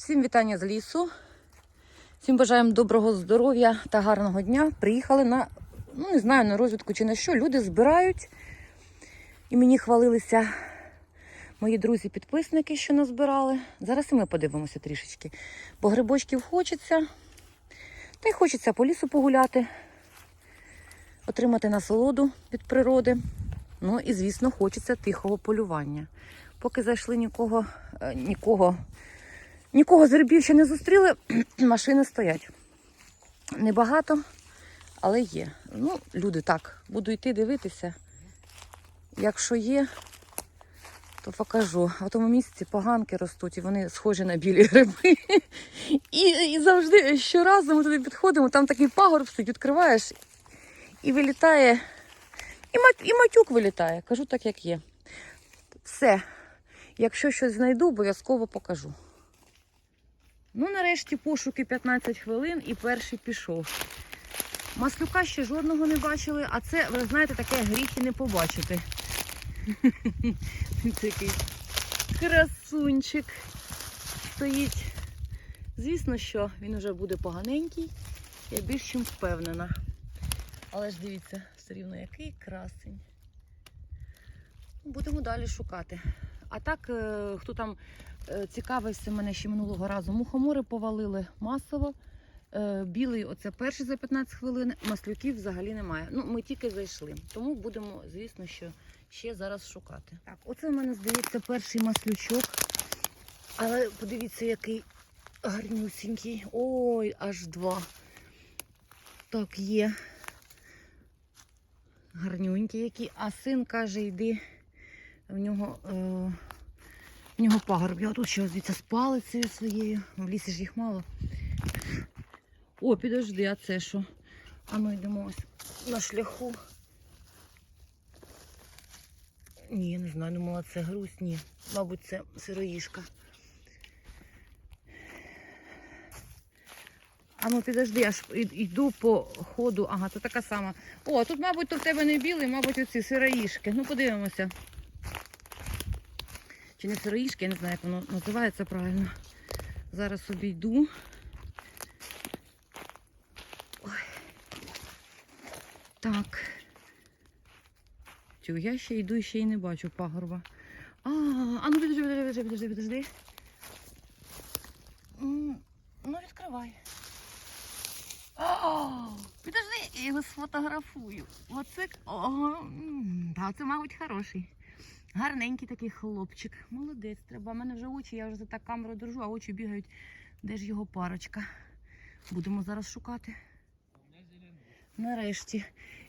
Всім вітання з лісу. Всім бажаємо доброго здоров'я та гарного дня. Приїхали на, ну не знаю, на розвідку чи на що. Люди збирають. І мені хвалилися мої друзі-підписники, що назбирали. Зараз і ми подивимося трішечки. Бо грибочків хочеться. Та й хочеться по лісу погуляти, отримати насолоду від природи. Ну і, звісно, хочеться тихого полювання. Поки зайшли нікого, е, нікого, нікого з грибів ще не зустріли, машини стоять. Небагато, але є. Ну, люди так, буду йти дивитися. Якщо є, то покажу. В тому місці поганки ростуть, і вони схожі на білі гриби. І, і завжди щоразу ми туди підходимо, там такий пагорб стоїть, відкриваєш і вилітає. І, і матюк вилітає. Кажу так, як є. Все. Якщо щось знайду, обов'язково покажу. Ну, нарешті пошуки 15 хвилин і перший пішов. Маслюка ще жодного не бачили, а це, ви знаєте, таке гріх і не побачити. Такий красунчик стоїть. Звісно, що він вже буде поганенький, я більш чим впевнена. Але ж дивіться, все рівно який красень. Будемо далі шукати. А так, е, хто там цікавився мене ще минулого разу, мухомори повалили масово. Е, Білий оце перший за 15 хвилин, маслюків взагалі немає. Ну, ми тільки зайшли. Тому будемо, звісно, що ще зараз шукати. Так, оце в мене здається перший маслючок. Але подивіться, який гарнюсінький. Ой, аж два. Так, є. Гарнюнькі які. А син каже, йди. В нього, е, нього пагорб. Я тут ще дивіться, з палицею своєю. В лісі ж їх мало. О, підожди, а це що? А ми йдемо ось на шляху. Ні, не знаю, думала, це грусть, ні. Мабуть, це сироїшка. А ну підожди, аж йду по ходу. Ага, це така сама. О, тут, мабуть, то в тебе не білий, мабуть, оці сироїшки. Ну, подивимося. Чи не сироїшки, я не знаю, як воно називається правильно. Зараз обійду. Ой. Так. Чу, я ще йду і ще й не бачу пагорба. А, а ну підожди, підожди, підожди, підожди. Ну, відкривай. О, підожди, я його сфотографую. Оце, ого, та це, мабуть, хороший. Гарненький такий хлопчик. Молодець, треба. У мене вже очі, я вже за так камеру держу, а очі бігають. Де ж його парочка? Будемо зараз шукати. Нарешті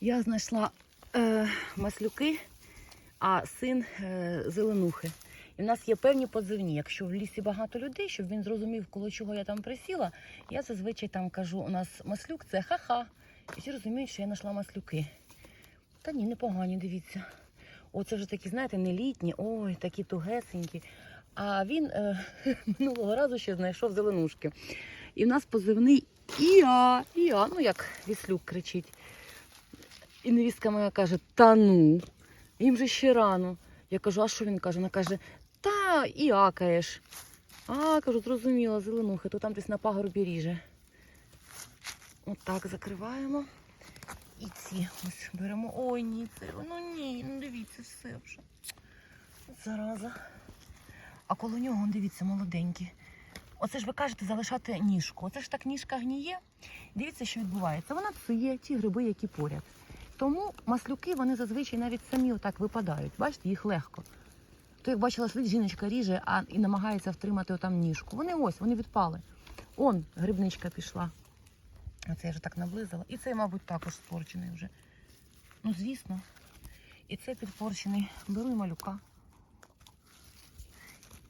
я знайшла е, маслюки, а син е, зеленухи. І в нас є певні позивні. Якщо в лісі багато людей, щоб він зрозумів, коло чого я там присіла, я зазвичай там кажу, у нас маслюк це ха-ха. І всі розуміють, що я знайшла маслюки. Та ні, непогані, дивіться. Оце вже такі, знаєте, не літні, ой, такі тугесенькі. А він е, минулого разу ще знайшов зеленушки. І в нас позивний Іа, Іа, ну як віслюк кричить. І невістка моя каже, та ну, їм же ще рано. Я кажу, а що він каже? Вона каже, та іакаєш. А, кажу, зрозуміла, зеленухи, то там десь на пагорбі ріже. Отак закриваємо. І ці ось беремо. Ой, ні, це, ну ні, ну дивіться, все вже. Зараза. А коло нього, дивіться, молоденькі. Оце ж ви кажете залишати ніжку. Оце ж так ніжка гніє. Дивіться, що відбувається. Вона псує ті гриби, які поряд. Тому маслюки вони зазвичай навіть самі отак випадають. Бачите, їх легко. То як бачила, слід жіночка ріже а, і намагається втримати отам ніжку. Вони ось, вони відпали. Он грибничка пішла. А це я вже так наблизила. І цей, мабуть, також спорчений вже. Ну, звісно. І це підпорчений. Беру малюка.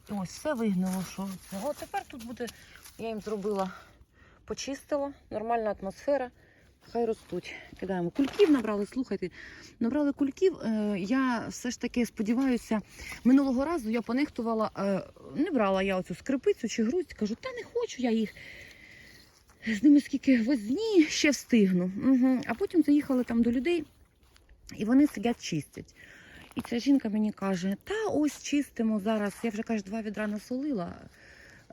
І ось все вигнило, що це. О, тепер тут буде, я їм зробила, почистила, нормальна атмосфера. Хай ростуть. Кидаємо. Кульків набрали, слухайте, набрали кульків. Е, я все ж таки сподіваюся, минулого разу я понехтувала, е, не брала я оцю скрипицю чи грудь, кажу, та не хочу я їх. З ними скільки возні ще встигну. Угу. А потім заїхали там до людей, і вони сидять чистять. І ця жінка мені каже, та ось чистимо зараз. Я вже каже, два відра насолила.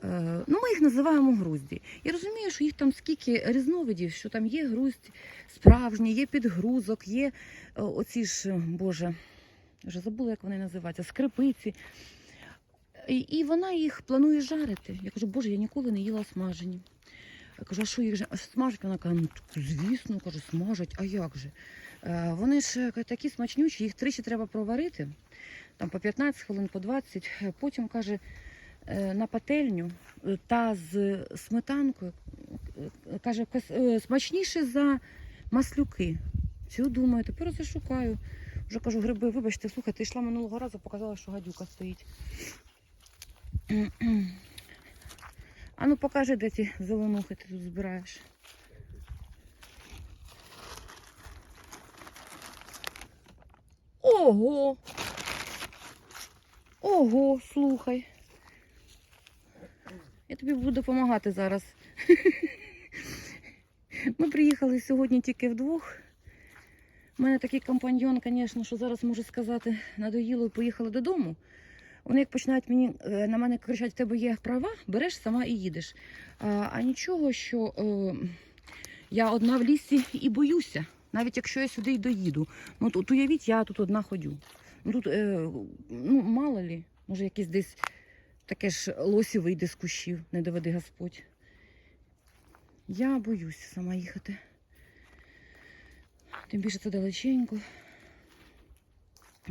Е, Ну, ми їх називаємо грузді. Я розумію, що їх там скільки різновидів, що там є груздь справжні, є підгрузок, є е, оці ж, Боже, вже забула, як вони називаються, скрипиці. І вона їх планує жарити. Я кажу, Боже, я ніколи не їла смажені. Я кажу, а що їх же смажать? Вона каже, ну звісно, кажу, смажать, а як же? Е, вони ж е, такі смачнючі, їх тричі треба проварити, там по 15 хвилин, по 20. Е, Потім каже, на пательню та з сметанкою, каже, смачніше за маслюки. Цю думаю, тепер зашукаю. Вже кажу, гриби, вибачте, слухайте, йшла минулого разу, показала, що гадюка стоїть. А ну покажи, де ті зеленухи ти тут збираєш. Ого! Ого, слухай. Я тобі буду допомагати зараз. Ми приїхали сьогодні тільки вдвох. У мене такий компаньйон, звісно, що зараз можу сказати, надоїло і поїхали додому. Вони як починають мені е, на мене кричати, в тебе є права, береш сама і їдеш. А, а нічого, що е, я одна в лісі і боюся, навіть якщо я сюди й доїду. Ну тут уявіть, я тут одна ходю. Ну тут е, ну, мало лі, може якийсь десь таке ж лосі вийде з кущів, не доведи Господь. Я боюся сама їхати. Тим більше це далеченько.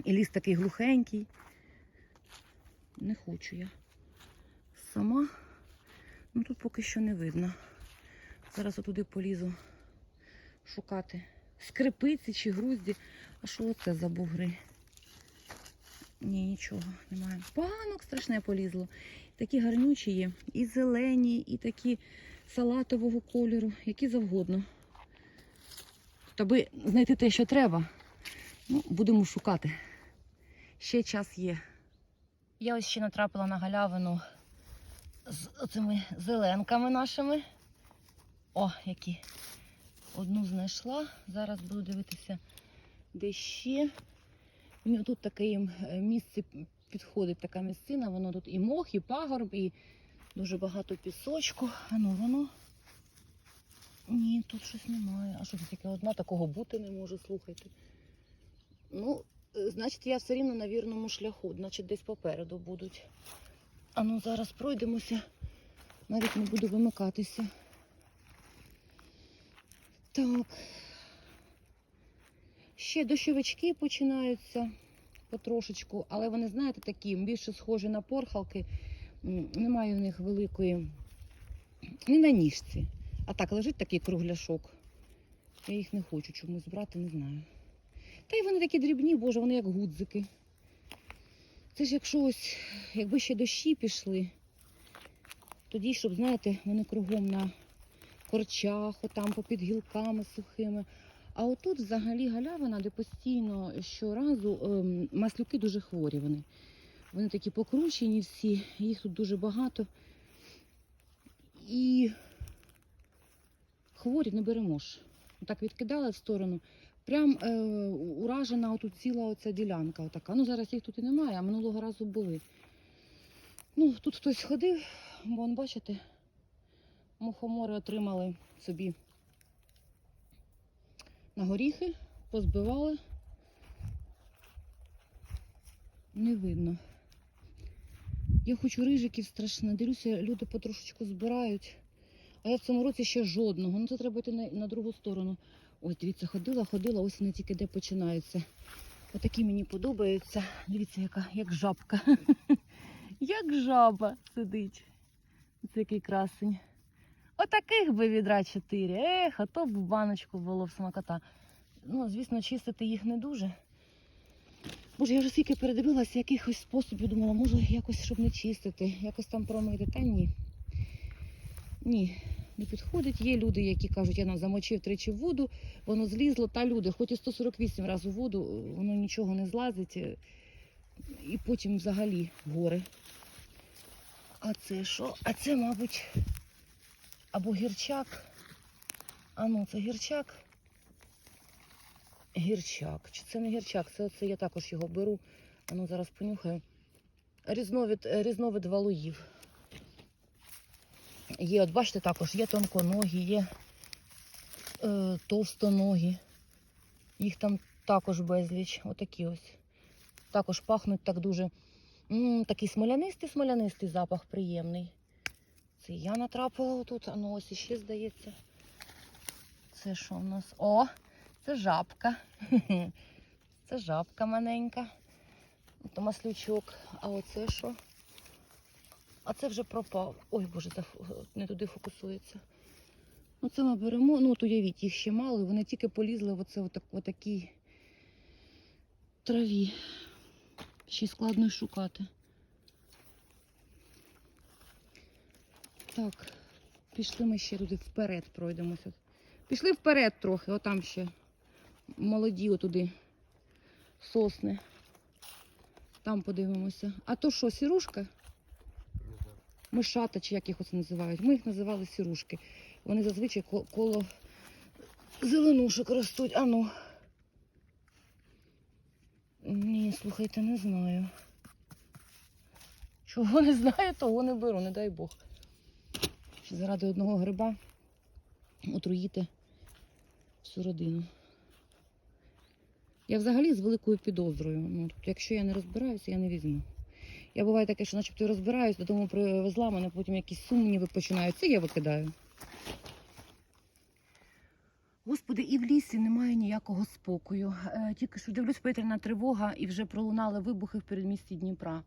І ліс такий глухенький. Не хочу я. Сама. Ну тут поки що не видно. Зараз отуди полізу шукати скрипиці чи грузді. А що це за бугри? Ні, нічого немає. Поганок страшне полізло. Такі гарнючі є. І зелені, і такі салатового кольору, які завгодно. Аби знайти те, що треба, ну, будемо шукати. Ще час є. Я ось ще натрапила на галявину з оцими зеленками нашими. О, які. Одну знайшла. Зараз буду дивитися, де ще. Мені тут таке е, місце підходить така місцина. Воно тут і мох, і пагорб, і дуже багато пісочку. А ну воно. Ні, тут щось немає. А що це таке одна такого бути не може, слухайте. Ну, значить, я все рівно на вірному шляху, значить, десь попереду будуть. А ну зараз пройдемося. Навіть не буду вимикатися. Так. Ще дощовички починаються потрошечку, але вони, знаєте, такі більше схожі на порхалки. Немає в них великої, не на ніжці. А так лежить такий кругляшок. Я їх не хочу чомусь брати, не знаю. Та й вони такі дрібні, боже, вони як гудзики. Це ж якщо ось, якби ще дощі пішли, тоді, щоб, знаєте, вони кругом на корчах, отам попід гілками сухими. А отут взагалі галявина, де постійно щоразу ем, маслюки дуже хворі вони. Вони такі покручені всі, їх тут дуже багато. І хворі не беремо ж. Так відкидали в сторону. Прям е, уражена отут ціла оця ділянка. Отака. Ну зараз їх тут і немає, а минулого разу були. Ну, тут хтось ходив, бо бачите, мухомори отримали собі на горіхи, позбивали. Не видно. Я хочу рижиків страшно. Дивлюся, люди потрошечку збирають. А я в цьому році ще жодного. Ну це треба йти на, на другу сторону. Ось, дивіться, ходила, ходила, ось вони тільки де починаються. Отакі мені подобаються. Дивіться, яка, як жабка. Як жаба сидить. Це красень. Отаких би відра чотири. Ех, а то б в баночку було в смакота. Ну, звісно, чистити їх не дуже. Боже, я вже скільки передивилася якихось способів, думала, може якось, щоб не чистити, якось там промити. Та ні. Ні, не підходить. Є люди, які кажуть, я нам замочив тричі в воду, воно злізло. Та люди, хоч і 148 разів у воду, воно нічого не злазить. е, І потім взагалі гори. А це що? А це, мабуть, або гірчак. А ну, це гірчак. Гірчак. Чи це не гірчак? Це, це я також його беру. А ну зараз понюхаю. Різновид, е, різновид валуїв. Є, от бачите, також є тонконогі, є е, товстоногі. Їх там також безліч. Отакі ось. Також пахнуть так дуже. м такий смолянистий, смолянистий запах приємний. Це я натрапила отут, а ну ось іще здається. Це що в нас? О, це жабка. Це жабка маленька. Маслючок. А оце що? А це вже пропав. Ой, боже, це не туди фокусується. Ну, це ми беремо. Ну, от уявіть, їх ще мало, і вони тільки полізли в оце отак, отакій траві. Ще складно шукати. Так, пішли ми ще туди вперед пройдемося. Пішли вперед трохи, отам ще молоді отуди сосни. Там подивимося. А то що, сірушка? Мишата, чи як їх оце називають. Ми їх називали сірушки. Вони зазвичай коло зеленушок ростуть. А ну. Ні, слухайте, не знаю. Чого не знаю, того не беру, не дай Бог. Що заради одного гриба отруїти всю родину. Я взагалі з великою підозрою. Ну, якщо я не розбираюся, я не візьму. Я буває таке, що начебто розбираюсь, додому привезла, мене потім якісь сумніви починаються, і я викидаю. Господи, і в лісі немає ніякого спокою. Е, Тільки що дивлюсь, повітряна тривога і вже пролунали вибухи в передмісті Дніпра.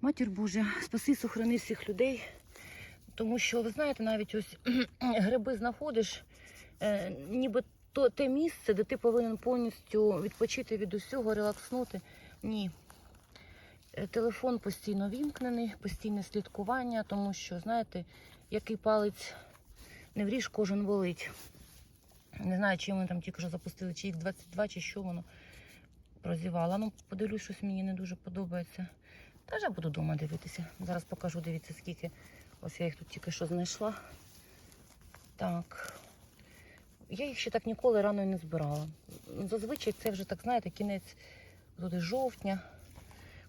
Матір Божа, спаси, сохрани всіх людей. Тому що, ви знаєте, навіть ось гриби знаходиш, е, ніби то те місце, де ти повинен повністю відпочити від усього, релакснути. Ні. Телефон постійно вімкнений, постійне слідкування, тому що, знаєте, який палець не вріж, кожен болить. Не знаю, чи вони там тільки що запустили, чи їх 22, чи що воно прозівало. Ну, подивлюсь, щось мені не дуже подобається. Та я буду вдома дивитися. Зараз покажу, дивіться, скільки. Ось я їх тут тільки що знайшла. Так. Я їх ще так ніколи рано і не збирала. Зазвичай це вже так, знаєте, кінець туди жовтня,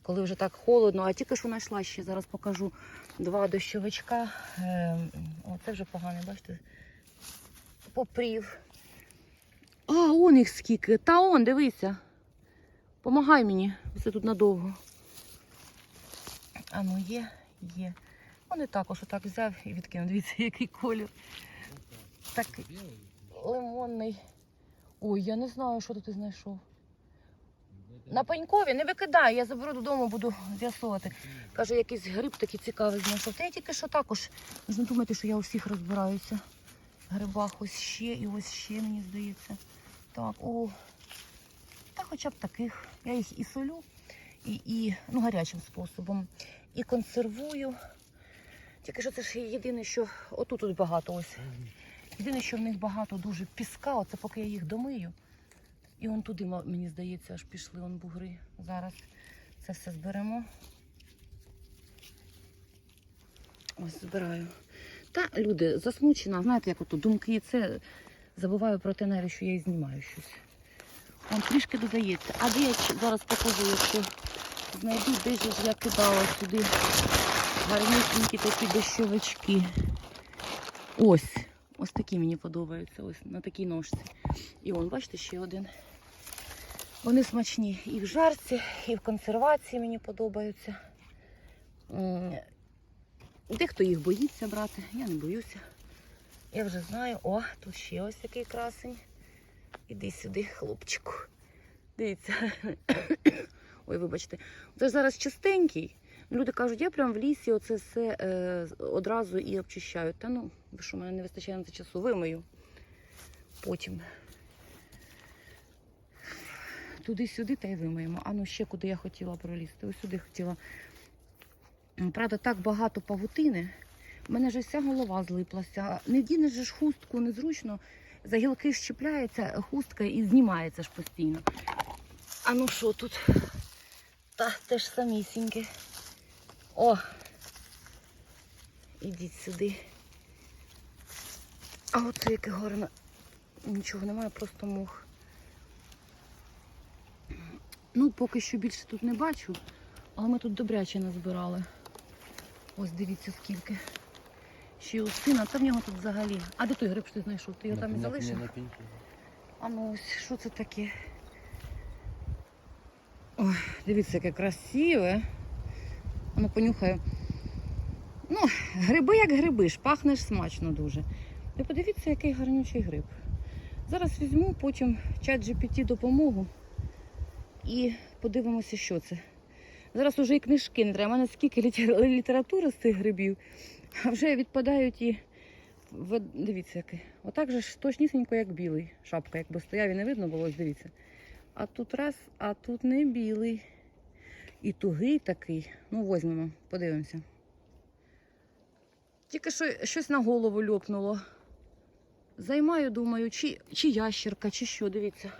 коли вже так холодно, а тільки що знайшла ще, зараз покажу два дощовичка. Ем, О, це вже погано, бачите? Попрів. А, он їх скільки. Та он, дивися. Помагай мені, це тут надовго. А ну є, є. Вони також отак взяв і відкинув. Дивіться, який колір. Такий лимонний. Ой, я не знаю, що ти знайшов. На пенькові не викидай, я заберу додому, буду з'ясовувати. Каже, якийсь гриб такий цікавий знайшов. Та я тільки що також. Ви ж не думайте, що я у всіх розбираюся. В грибах ось ще і ось ще, мені здається. Так, о. Та хоча б таких. Я їх і солю, і, і ну, гарячим способом. І консервую. Тільки що це ж єдине, що отут тут багато ось. Єдине, що в них багато дуже піска, оце поки я їх домию. І он туди, мені здається, аж пішли он бугри. Зараз це все зберемо. Ось збираю. Та люди засмучена, знаєте, як ото думки, це забуваю про те, навіть, що я і знімаю щось. Он трішки додається. А де я зараз покажу, якщо знайду, де ж я кидала сюди гарнісінькі такі дощовички. Ось. Ось такі мені подобаються. Ось на такій ножці. І он, бачите, ще один. Вони смачні і в жарці, і в консервації мені подобаються. Дехто їх боїться брати, я не боюся. Я вже знаю. О, тут ще ось який красень. Іди сюди, хлопчику. Дивіться. Ой, вибачте. Це зараз чистенький. Люди кажуть, я прям в лісі оце все е, одразу і обчищаю. Та ну, ви що, мене не вистачає на це часу, вимию. Потім. Туди-сюди та й вимиємо. А ну ще куди я хотіла пролізти. Ось сюди хотіла. Правда, так багато павутини. У мене вже вся голова злиплася. Не дінеш ж хустку незручно. За гілки щепляється хустка і знімається ж постійно. А ну що тут? Та теж самісіньке. О! Ідіть сюди. А оце яке гарне. Нічого немає, просто мох. Ну, поки що більше тут не бачу, але ми тут добряче назбирали. Ось дивіться скільки. ще й у сина, та в нього тут взагалі. А де той гриб, що ти знайшов? Ти його На- там і залишив? на пеньки. А ну ось що це таке? Ой, дивіться, яке красиве. А Ну, понюхаю. Ну, гриби як гриби, ж пахнеш смачно дуже. Ви подивіться, який гарнючий гриб. Зараз візьму, потім чат GPT допомогу і подивимося, що це. Зараз уже і книжки не треба. У мене скільки літер- літератури з цих грибів, а вже відпадають і. Дивіться, який. Отак же ж точнісінько, як білий. Шапка, якби стояв і не видно було, дивіться. А тут раз, а тут не білий. І тугий такий. Ну, возьмемо, подивимося. Тільки що щось на голову льопнуло. Займаю, думаю, чи, чи ящерка, чи що, дивіться.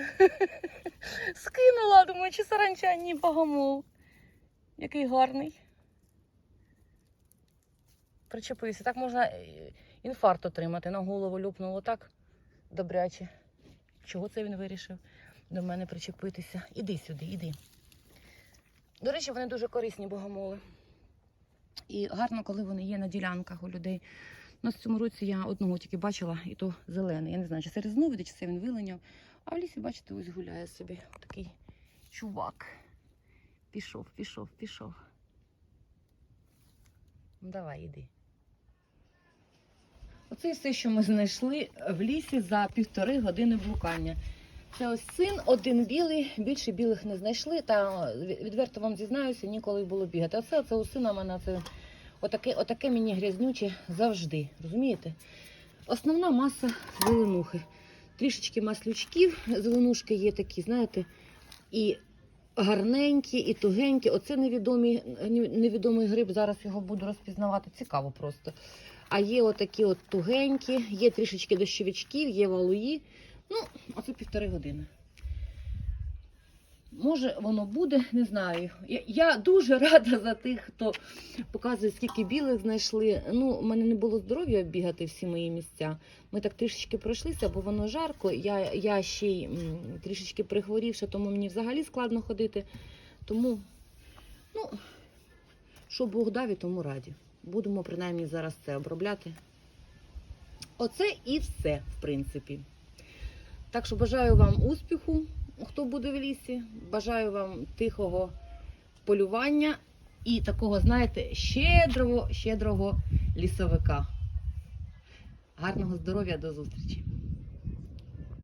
Скинула, думаю, чи саранча, ні, богомол. Який гарний. Причепився. Так можна е, інфаркт отримати. На голову люпнуло так добряче. Чого це він вирішив до мене причепитися? Іди сюди, іди. До речі, вони дуже корисні богомоли. І гарно, коли вони є на ділянках у людей. Ну, в цьому році я одного тільки бачила, і то зелений. Я не знаю, чи це різновид, чи це він вилиняв. А в лісі, бачите, ось гуляє собі такий чувак. Пішов, пішов, пішов. Ну, давай, іди. Оце і все, що ми знайшли в лісі за півтори години блукання. Це ось син, один білий, більше білих не знайшли. Та відверто вам зізнаюся, ніколи було бігати. А це, у сина мене це отаке, отаке мені грязнюче завжди. Розумієте? Основна маса зеленухи. Трішечки маслючків, зеленушки є такі, знаєте, і гарненькі, і тугенькі. Оце невідомий, невідомий гриб. Зараз його буду розпізнавати. Цікаво просто. А є отакі от тугенькі, є трішечки дощовичків, є валуї. Ну, оце півтори години. Може, воно буде, не знаю. Я, дуже рада за тих, хто показує, скільки білих знайшли. Ну, у мене не було здоров'я бігати всі мої місця. Ми так трішечки пройшлися, бо воно жарко. Я, я ще й трішечки прихворівша, тому мені взагалі складно ходити. Тому, ну, що Бог дав, і тому раді. Будемо принаймні зараз це обробляти. Оце і все, в принципі. Так що бажаю вам успіху, хто буде в лісі. Бажаю вам тихого полювання і такого, знаєте, щедрого, щедрого лісовика. Гарного здоров'я, до зустрічі!